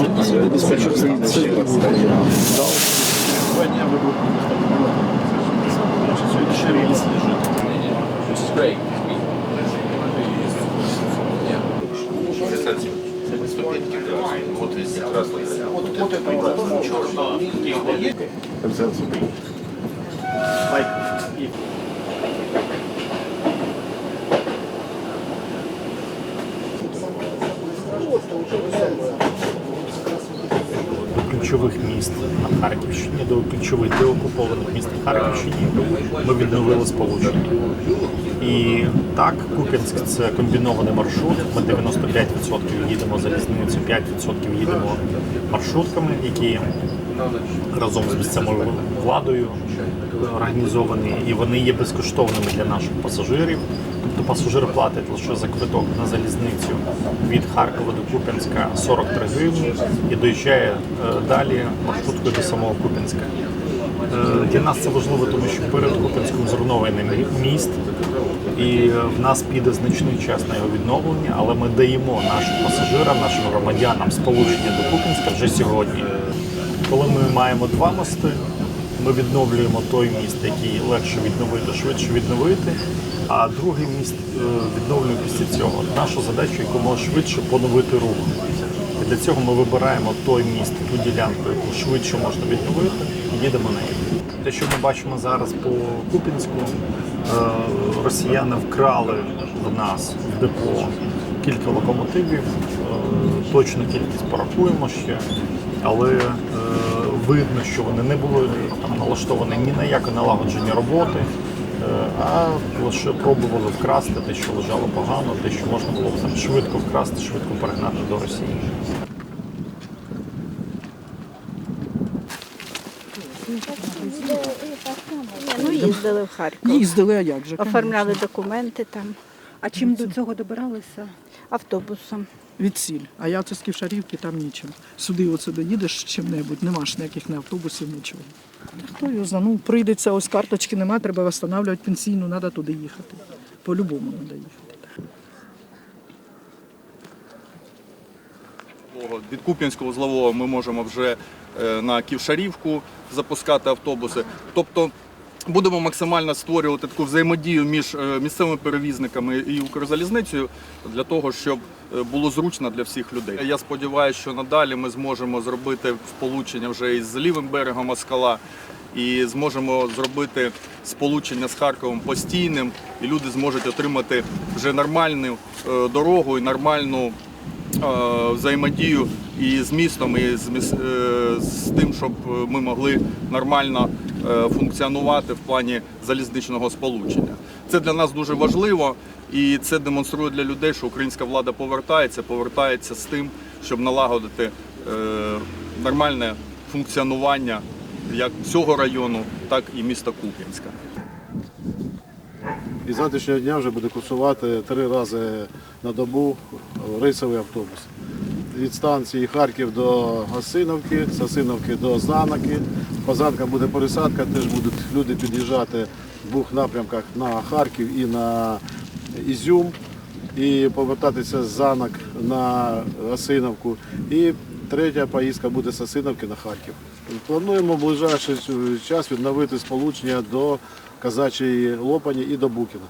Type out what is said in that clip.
Диспетчер Сегодня вы будете еще ключових міст на Харківщині, до ключових деокупованих міст на Харківщині ми відновили сполучення. І так, Куп'янськ це комбінований маршрут. Ми 95% їдемо залізницю, 5% їдемо маршрутками, які разом з місцевою владою організовані, і вони є безкоштовними для наших пасажирів. Тобто пасажир платить лише за квиток на залізницю від Харкова до Куп'янська 43 гривні і доїжджає е, далі маршруткою до самого Куп'янська. Е, Для нас це важливо, тому що перед Куп'янськом зруйнований міст, і е, в нас піде значний час на його відновлення, але ми даємо нашим пасажирам, нашим громадянам сполучення до Куп'янська вже сьогодні. Коли ми маємо два мости, ми відновлюємо той міст, який легше відновити, швидше відновити. А другий міст е, відновлюємо після цього. Наша задача якомога швидше поновити рух. І для цього ми вибираємо той міст, ту ділянку, яку швидше можна відновити, і їдемо нею. Те, що ми бачимо зараз по Купінську, е, росіяни вкрали в нас в депо кілька локомотивів. Е, Точну кількість порахуємо ще, але е, видно, що вони не були там налаштовані ні на яке налагодження роботи, е, а лише пробували вкрасти те, що лежало погано, те, що можна було б там швидко вкрасти, швидко перегнати до Росії. Ну, їздили в Харків. Їздили, а як же? Оформляли документи там А чим до цього добиралися? автобусом. Від сіль. А я це з Ківшарівки, там нічим. Сюди оце доїдеш чим-небудь, нема ж ніяких не автобусів, нічого. Хто його знає? Ну, прийдеться, ось карточки нема, треба встановлювати пенсійну, треба туди їхати. По-любому треба їхати. Від Куп'янського вузлового ми можемо вже е, на Ківшарівку запускати автобуси. Тобто будемо максимально створювати таку взаємодію між е, місцевими перевізниками і Укрзалізницею для того, щоб е, було зручно для всіх людей. Я сподіваюся, що надалі ми зможемо зробити сполучення вже із лівим берегом Москала. І зможемо зробити сполучення з Харковом постійним, і люди зможуть отримати вже нормальну е, дорогу і нормальну взаємодію і з містом, і з, з тим, щоб ми могли нормально функціонувати в плані залізничного сполучення. Це для нас дуже важливо, і це демонструє для людей, що українська влада повертається, повертається з тим, щоб налагодити е, нормальне функціонування як цього району, так і міста Куп'янська. І з завтрашнього дня вже буде курсувати три рази на добу рейсовий автобус. Від станції Харків до Гасиновки, з Гасиновки до Занаки. По Занкам буде пересадка, теж будуть люди під'їжджати в двох напрямках на Харків і на Ізюм. І повертатися з Занок на Гасиновку. І третя поїздка буде з Гасиновки на Харків. Плануємо в ближайший час відновити сполучення до Казачої Лопані і до Букіна.